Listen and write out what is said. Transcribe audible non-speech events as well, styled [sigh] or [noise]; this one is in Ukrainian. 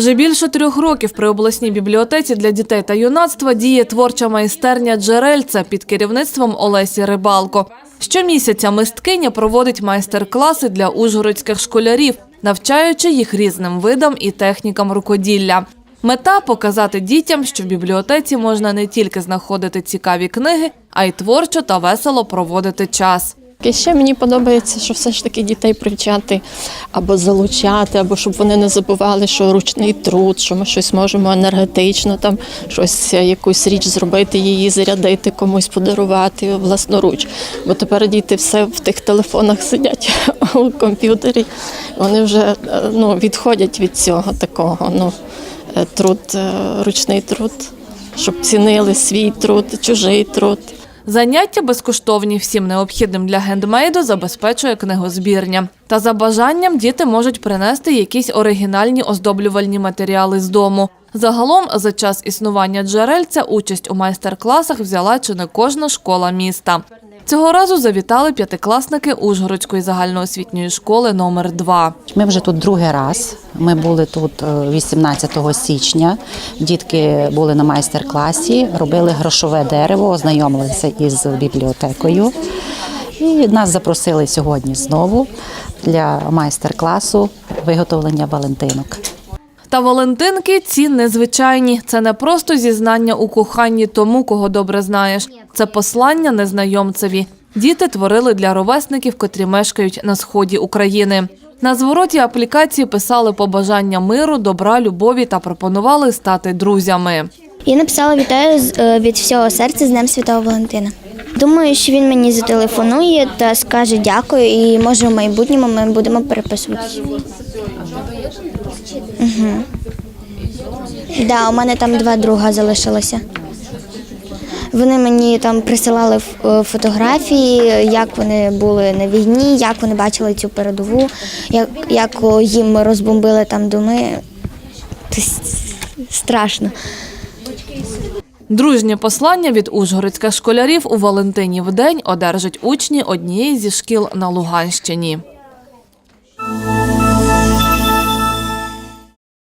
Вже більше трьох років при обласній бібліотеці для дітей та юнацтва діє творча майстерня Джерельце під керівництвом Олесі Рибалко. Щомісяця мисткиня проводить майстер-класи для ужгородських школярів, навчаючи їх різним видам і технікам рукоділля. Мета показати дітям, що в бібліотеці можна не тільки знаходити цікаві книги, а й творчо та весело проводити час. І ще мені подобається, що все ж таки дітей привчати або залучати, або щоб вони не забували, що ручний труд, що ми щось можемо енергетично, там щось, е, якусь річ зробити, її зарядити, комусь подарувати власноруч. Бо тепер діти все в тих телефонах сидять [laughs] у комп'ютері. Вони вже е, ну, відходять від цього такого. Ну, е, труд, ручний труд, щоб цінили свій труд, чужий труд. Заняття безкоштовні. Всім необхідним для гендмейду забезпечує книгозбірня. Та за бажанням діти можуть принести якісь оригінальні оздоблювальні матеріали з дому. Загалом, за час існування джерельця участь у майстер-класах взяла чи не кожна школа міста. Цього разу завітали п'ятикласники Ужгородської загальноосвітньої школи номер 2 Ми вже тут другий раз. Ми були тут е, 18 січня. Дітки були на майстер-класі, робили грошове дерево, ознайомилися із бібліотекою. І нас запросили сьогодні знову для майстер-класу виготовлення валентинок. Та Валентинки ці незвичайні. Це не просто зізнання у коханні тому, кого добре знаєш. Це послання незнайомцеві. Діти творили для ровесників, котрі мешкають на сході України. На звороті аплікації писали побажання миру, добра, любові та пропонували стати друзями. Я написала вітаю е, від всього серця з Днем Святого Валентина. Думаю, що він мені зателефонує та скаже дякую, і може в майбутньому ми будемо переписуватися. Угу. Да, у мене там два друга залишилося. Вони мені там присилали е, фотографії, як вони були на війні, як вони бачили цю передову, як, як їм розбомбили там доми. Страшно. Дружнє послання від ужгородських школярів у Валентинів день одержать учні однієї зі шкіл на Луганщині.